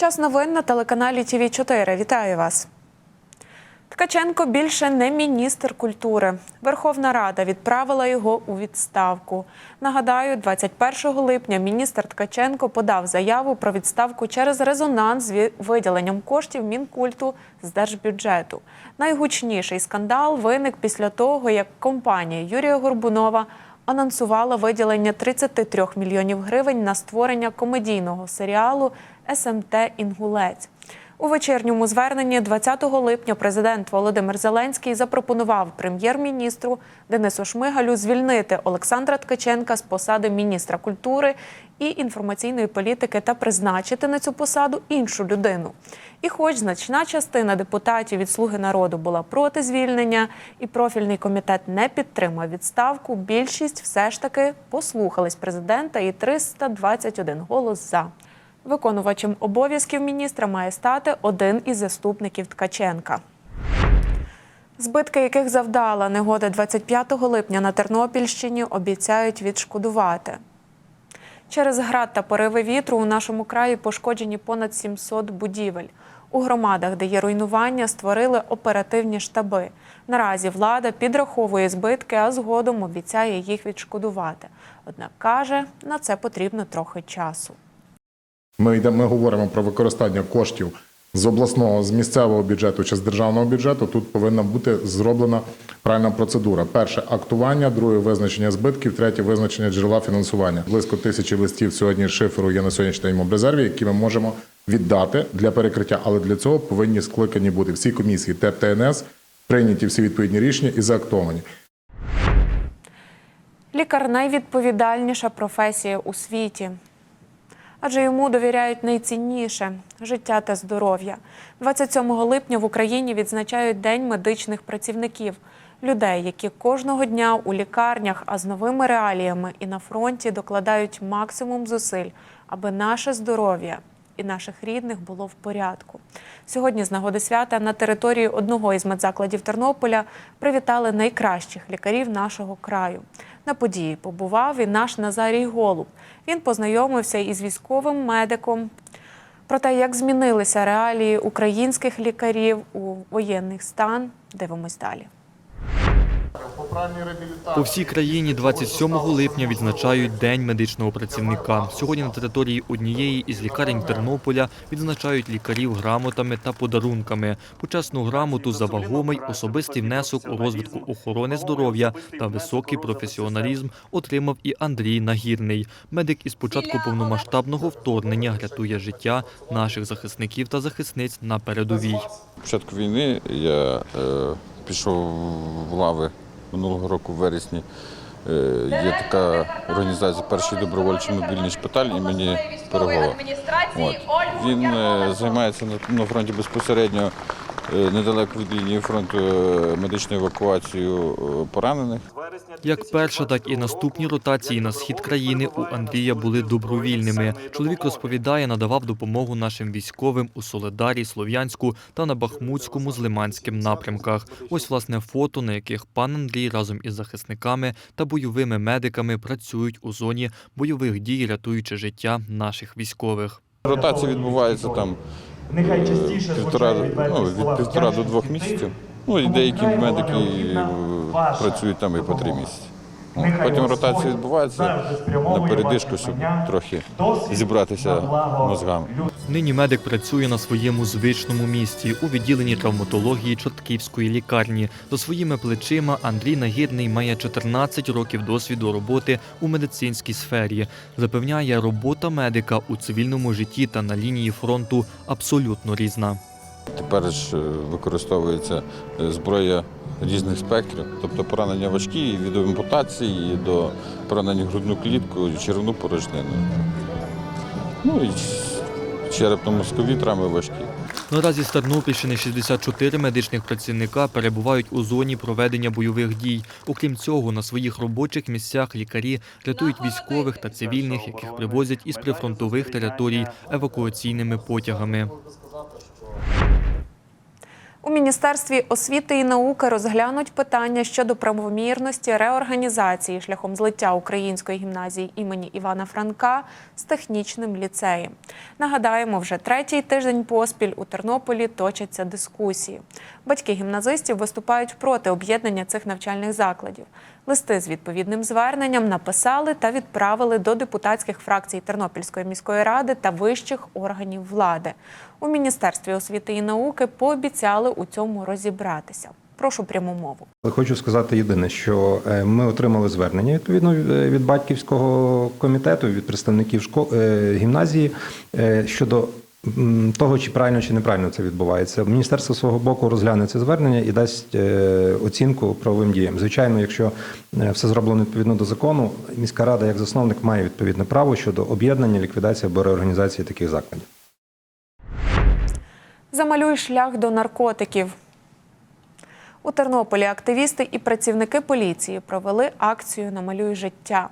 Час новин на телеканалі ТВ 4 Вітаю вас. Ткаченко більше не міністр культури. Верховна Рада відправила його у відставку. Нагадаю, 21 липня міністр Ткаченко подав заяву про відставку через резонанс з виділенням коштів мінкульту з держбюджету. Найгучніший скандал виник після того, як компанія Юрія Горбунова анонсувала виділення 33 мільйонів гривень на створення комедійного серіалу СМТ Інгулець. У вечірньому зверненні 20 липня президент Володимир Зеленський запропонував прем'єр-міністру Денису Шмигалю звільнити Олександра Ткаченка з посади міністра культури і інформаційної політики та призначити на цю посаду іншу людину. І хоч значна частина депутатів від Слуги народу була проти звільнення, і профільний комітет не підтримав відставку, більшість все ж таки послухались президента і 321 голос за. Виконувачем обов'язків міністра має стати один із заступників Ткаченка. Збитки, яких завдала негода 25 липня на Тернопільщині, обіцяють відшкодувати. Через град та пориви вітру у нашому краї пошкоджені понад 700 будівель. У громадах, де є руйнування, створили оперативні штаби. Наразі влада підраховує збитки, а згодом обіцяє їх відшкодувати. Однак каже, на це потрібно трохи часу. Ми йдемо, ми говоримо про використання коштів з обласного, з місцевого бюджету чи з державного бюджету. Тут повинна бути зроблена правильна процедура. Перше актування, друге визначення збитків, третє визначення джерела фінансування. Близько тисячі листів сьогодні шиферу є на в резерві, які ми можемо віддати для перекриття. Але для цього повинні скликані бути всі комісії ТЕП ТНС, прийняті всі відповідні рішення і заактовані. Лікар найвідповідальніша професія у світі. Адже йому довіряють найцінніше життя та здоров'я. 27 липня в Україні відзначають День медичних працівників, людей, які кожного дня у лікарнях, а з новими реаліями і на фронті докладають максимум зусиль, аби наше здоров'я і наших рідних було в порядку. Сьогодні з нагоди свята на території одного із медзакладів Тернополя привітали найкращих лікарів нашого краю. На події побував і наш Назарій Голуб. Він познайомився із військовим медиком. Про те, як змінилися реалії українських лікарів у воєнний стан, дивимось далі. По всій країні 27 липня відзначають День медичного працівника. Сьогодні на території однієї із лікарень Тернополя відзначають лікарів грамотами та подарунками. Почесну грамоту за вагомий особистий внесок у розвитку охорони здоров'я та високий професіоналізм отримав і Андрій Нагірний. Медик із початку повномасштабного вторгнення рятує життя наших захисників та захисниць на передовій. початку війни я е, пішов в лави минулого року в вересні. Е, є така організація Перший добровольчий мобільний шпиталь імені Пирогова. От. Він е, займається на, фронті безпосередньо недалеко від лінії фронту е, медичною евакуацією е, поранених. Як перша, так і наступні ротації на схід країни у Андрія були добровільними. Чоловік розповідає, надавав допомогу нашим військовим у Соледарі, Слов'янську та на Бахмутському з Лиманським напрямках. Ось власне фото, на яких пан Андрій разом із захисниками та бойовими медиками працюють у зоні бойових дій, рятуючи життя наших військових. Ротація відбувається там Нехай частіше півтора, ну, від півтора до двох місяців. Ну і деякі медики е, працюють там і по три місяці. Ну, Потім ротація відбувається на передишку, щоб трохи зібратися мозгами. Нині медик працює на своєму звичному місці у відділенні травматології Чортківської лікарні. За своїми плечима Андрій Нагірний має 14 років досвіду роботи у медицинській сфері. Запевняє, робота медика у цивільному житті та на лінії фронту абсолютно різна. Тепер ж е, використовується е, зброя різних спектрів, тобто поранення важкі від ампутації до поранення грудну клітку, червну порожнину. Ну і черепно-мозкові травми важкі. Наразі з Тернопільщини 64 медичних працівника перебувають у зоні проведення бойових дій. Окрім цього, на своїх робочих місцях лікарі рятують військових та цивільних, яких привозять із прифронтових територій евакуаційними потягами. У Міністерстві освіти і науки розглянуть питання щодо правомірності реорганізації шляхом злиття української гімназії імені Івана Франка з технічним ліцеєм. Нагадаємо, вже третій тиждень поспіль у Тернополі точаться дискусії. Батьки гімназистів виступають проти об'єднання цих навчальних закладів. Листи з відповідним зверненням написали та відправили до депутатських фракцій Тернопільської міської ради та вищих органів влади. У Міністерстві освіти і науки пообіцяли у цьому розібратися. Прошу пряму мову. Хочу сказати єдине, що е, ми отримали звернення відповідно е, від батьківського комітету, від представників школ е, гімназії е, щодо того, чи правильно чи неправильно це відбувається. Міністерство свого боку розгляне це звернення і дасть е, оцінку правовим діям. Звичайно, якщо е, все зроблено відповідно до закону, міська рада як засновник має відповідне право щодо об'єднання, ліквідації або реорганізації таких закладів. Замалюй шлях до наркотиків. У Тернополі активісти і працівники поліції провели акцію Намалюй життя.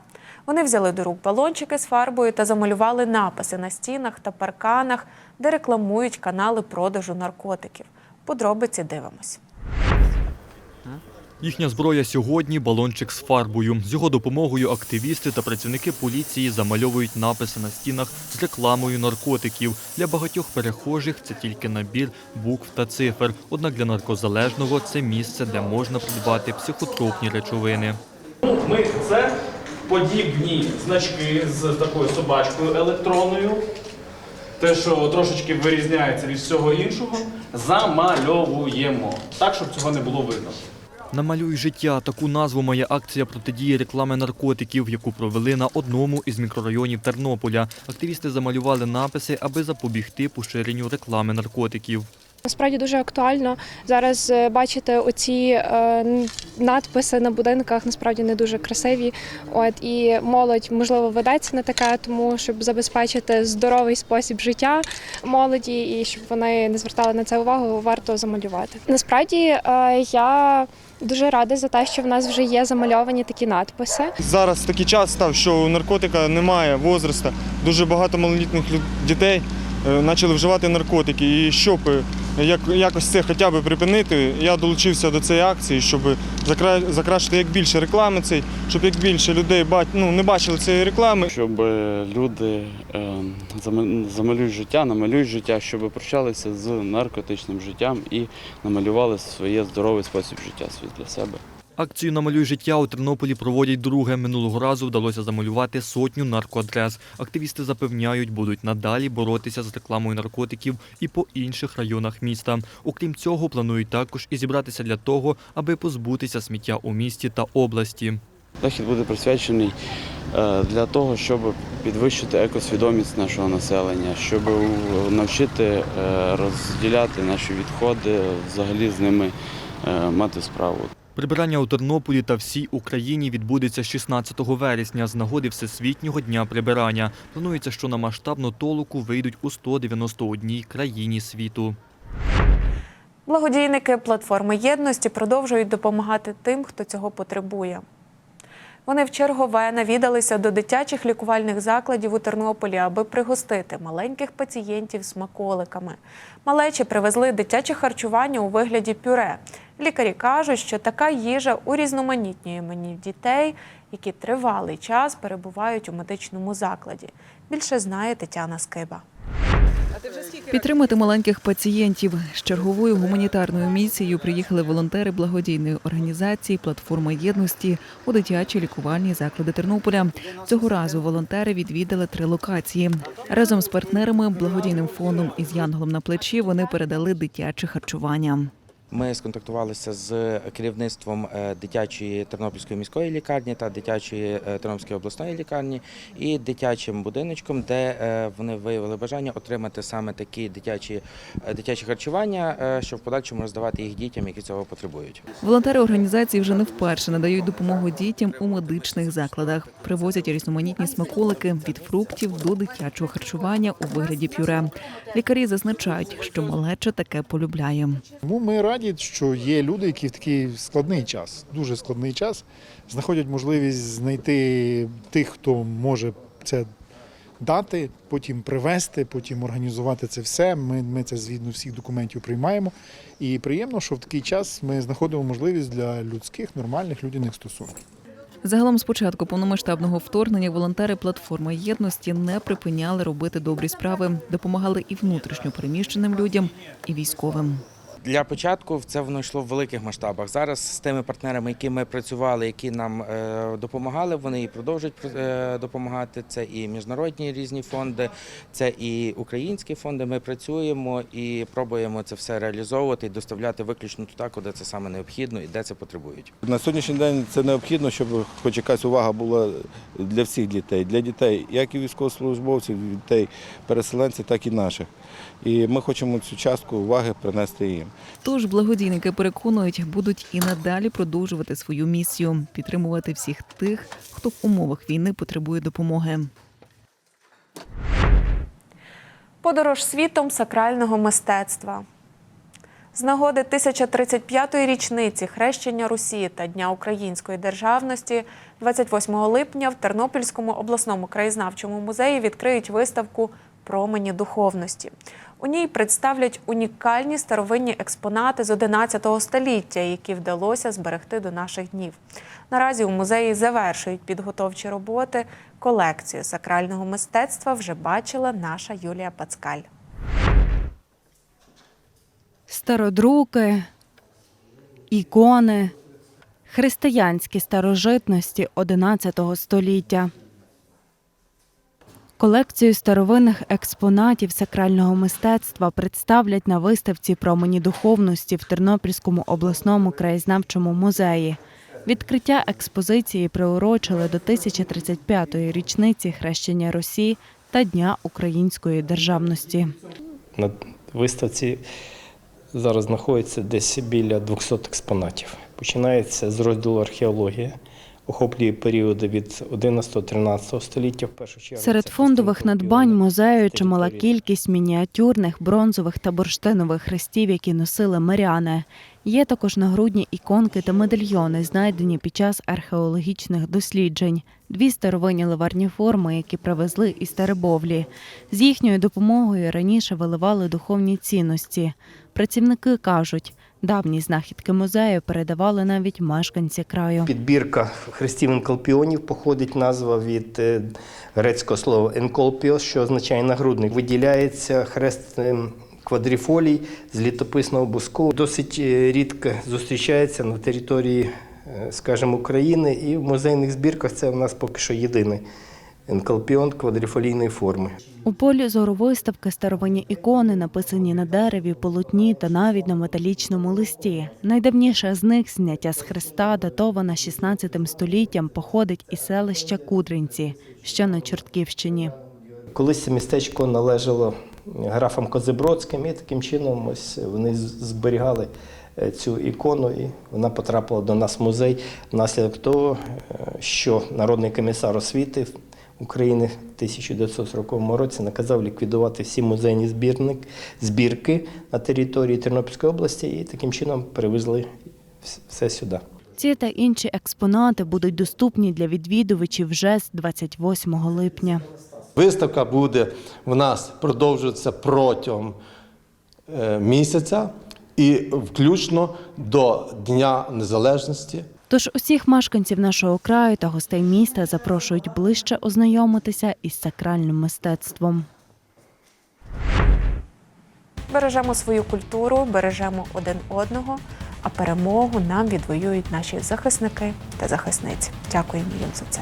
Вони взяли до рук балончики з фарбою та замалювали написи на стінах та парканах, де рекламують канали продажу наркотиків. Подробиці дивимось. Їхня зброя сьогодні балончик з фарбою. З його допомогою активісти та працівники поліції замальовують написи на стінах з рекламою наркотиків. Для багатьох перехожих це тільки набір букв та цифр. Однак для наркозалежного це місце, де можна придбати психотропні речовини. Ну, Ми це подібні значки з такою собачкою електронною. Те, що трошечки вирізняється від всього іншого, замальовуємо так, щоб цього не було видно. Намалюй життя. Таку назву має акція протидії реклами наркотиків, яку провели на одному із мікрорайонів Тернополя. Активісти замалювали написи, аби запобігти поширенню реклами наркотиків. Насправді дуже актуально зараз е, бачити оці е, надписи на будинках насправді не дуже красиві. От і молодь можливо ведеться на таке, тому щоб забезпечити здоровий спосіб життя молоді і щоб вони не звертали на це увагу, варто замалювати. Насправді е, я дуже рада за те, що в нас вже є замальовані такі надписи. Зараз такий час став, що у наркотика немає возрасту. Дуже багато малолітніх люд- дітей почали вживати наркотики. І щоб е, як, якось це хоча б припинити, я долучився до цієї акції, щоб закра- закращити як більше реклами цей, щоб як більше людей бач- ну, не бачили цієї реклами. щоб е, люди е, замалюють життя, намалюють життя, щоб прощалися з наркотичним життям і намалювали своє здоровий спосіб життя світ для себе. Акцію «Намалюй життя» у Тернополі проводять друге. Минулого разу вдалося замалювати сотню наркоадрес. Активісти запевняють, будуть надалі боротися з рекламою наркотиків і по інших районах міста. Окрім цього, планують також і зібратися для того, аби позбутися сміття у місті та області. Захід буде присвячений е, для того, щоб підвищити екосвідомість нашого населення, щоб навчити е, розділяти наші відходи, взагалі з ними е, мати справу. Прибирання у Тернополі та всій Україні відбудеться 16 вересня з нагоди Всесвітнього дня прибирання. Планується, що на масштабну толоку вийдуть у 191 країні світу. Благодійники платформи єдності продовжують допомагати тим, хто цього потребує. Вони в чергове навідалися до дитячих лікувальних закладів у Тернополі, аби пригостити маленьких пацієнтів смаколиками. Малечі привезли дитяче харчування у вигляді пюре. Лікарі кажуть, що така їжа урізноманітнює мені дітей, які тривалий час перебувають у медичному закладі. Більше знає Тетяна Скиба. Підтримати маленьких пацієнтів з черговою гуманітарною місією приїхали волонтери благодійної організації Платформа єдності у дитячі лікувальні заклади Тернополя. Цього разу волонтери відвідали три локації. Разом з партнерами, благодійним фондом із Янголом на плечі вони передали дитяче харчування. Ми сконтактувалися з керівництвом е, дитячої Тернопільської міської лікарні та дитячої е, Тернопільської обласної лікарні і дитячим будиночком, де е, вони виявили бажання отримати саме такі дитячі, дитячі харчування, щоб в подальшому роздавати їх дітям, які цього потребують. Волонтери організації вже не вперше надають допомогу дітям у медичних закладах. Привозять різноманітні смаколики від фруктів до дитячого харчування у вигляді пюре. Лікарі зазначають, що малеча таке полюбляє. Ми раді, що є люди, які в такий складний час, дуже складний час, знаходять можливість знайти тих, хто може це дати, потім привезти, потім організувати це все. Ми, ми це згідно всіх документів приймаємо. І приємно, що в такий час ми знаходимо можливість для людських нормальних людяних стосунків. Загалом з початку повномасштабного вторгнення волонтери платформи єдності не припиняли робити добрі справи, допомагали і внутрішньо переміщеним людям, і військовим. Для початку це воно йшло в великих масштабах. Зараз з тими партнерами, які ми працювали, які нам е, допомагали, вони і продовжують е, допомагати. Це і міжнародні різні фонди, це і українські фонди. Ми працюємо і пробуємо це все реалізовувати і доставляти виключно туди, куди це саме необхідно і де це потребують. На сьогоднішній день це необхідно, щоб хоч якась увага була для всіх дітей, для дітей, як і військовослужбовців, дітей переселенців, так і наших. І ми хочемо цю частку уваги принести їм. Тож благодійники переконують, будуть і надалі продовжувати свою місію підтримувати всіх тих, хто в умовах війни потребує допомоги. Подорож світом сакрального мистецтва. З нагоди 1035-ї річниці хрещення Русі та Дня української державності 28 липня в Тернопільському обласному краєзнавчому музеї відкриють виставку Промені духовності. У ній представлять унікальні старовинні експонати з 11 століття, які вдалося зберегти до наших днів. Наразі у музеї завершують підготовчі роботи. Колекцію сакрального мистецтва вже бачила наша Юлія Пацкаль. Стародруки, ікони, християнські старожитності XI століття. Колекцію старовинних експонатів сакрального мистецтва представлять на виставці промені духовності в Тернопільському обласному краєзнавчому музеї. Відкриття експозиції приурочили до 1035-ї річниці хрещення Росії та Дня української державності. На виставці зараз знаходиться десь біля 200 експонатів. Починається з розділу археологія, охоплює періоди від 11-13 століття. В першу чергу Серед фондових надбань музею чимала кількість мініатюрних, бронзових та бурштинових хрестів, які носили миряни. Є також нагрудні іконки та медальйони, знайдені під час археологічних досліджень. Дві старовинні ливарні форми, які привезли із Теребовлі. З їхньою допомогою раніше виливали духовні цінності. Працівники кажуть, давні знахідки музею передавали навіть мешканці краю. Підбірка хрестів енколпіонів походить назва від е, грецького слова енколпіос, що означає нагрудник. Виділяється хрест е, квадріфолій з літописного буску. Досить е, рідко зустрічається на території, скажімо, України, і в музейних збірках це в нас поки що єдиний енколпіон квадріфолійної форми. У полі зору виставки старовинні ікони, написані на дереві, полотні та навіть на металічному листі. Найдавніша з них зняття з хреста, датована 16 століттям, походить із селища Кудринці, що на Чортківщині. Колись це містечко належало графам Козибродським, і таким чином ось вони зберігали е, цю ікону, і вона потрапила до нас в музей внаслідок того, е, що народний комісар освіти України в 1940 році наказав ліквідувати всі музейні збірник, збірки на території Тернопільської області і таким чином перевезли все сюди. Ці та інші експонати будуть доступні для відвідувачів вже з 28 липня. Виставка буде в нас продовжуватися протягом е, місяця і включно до Дня Незалежності. Тож усіх мешканців нашого краю та гостей міста запрошують ближче ознайомитися із сакральним мистецтвом. Бережемо свою культуру, бережемо один одного, а перемогу нам відвоюють наші захисники та захисниці. Дякуємо їм за це.